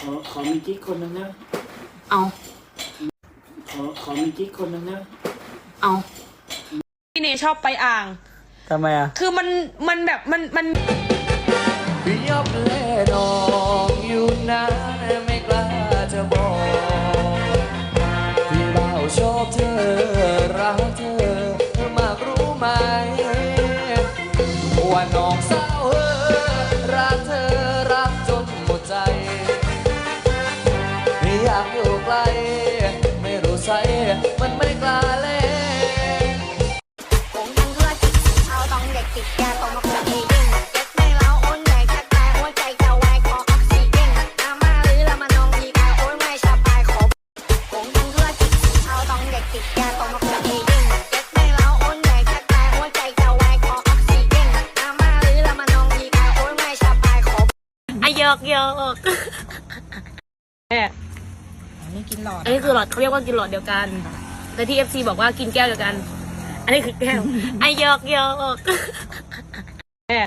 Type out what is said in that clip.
ขอขอมีกิ๊กคนหนึ่งนะ เอา ขอขอมีกิ๊กคนหนึ่งนะ เอา พี่เนชอบไปอ่าง ทำไมอะ คือมัน มันแบบ มัน มันยอบเล่นองอยู่นานไม่กล้ ว่าน้องสาวเออรักเธอรักจนหมดใจไม่อยากอยู่ไกลไม่รู้ใสมันไม่กล้าเล่นผมทำธุรกิจเอาต้องเด็กติดยาต้องมาคุยเองเจ็บไม่เล้าโอนใหญ่แค่แต่หัวใจจะแหวกขอออกซิเจนอามาหรือละมานองดีกาโอนไม่สบายขอผมทำธุรกิจเอาต้องเด็กติดยาต้องมาคุยเอง อายอกยอกแม่อันนี้กินหลอดอันนี้คือหลอดเขาเรียกว่ากินหลอดเดียวกัน แต่ที่เอฟซีบอกว่ากินแก้วเดียวกัน อันนี้คือแก้วอายอกยอกแม่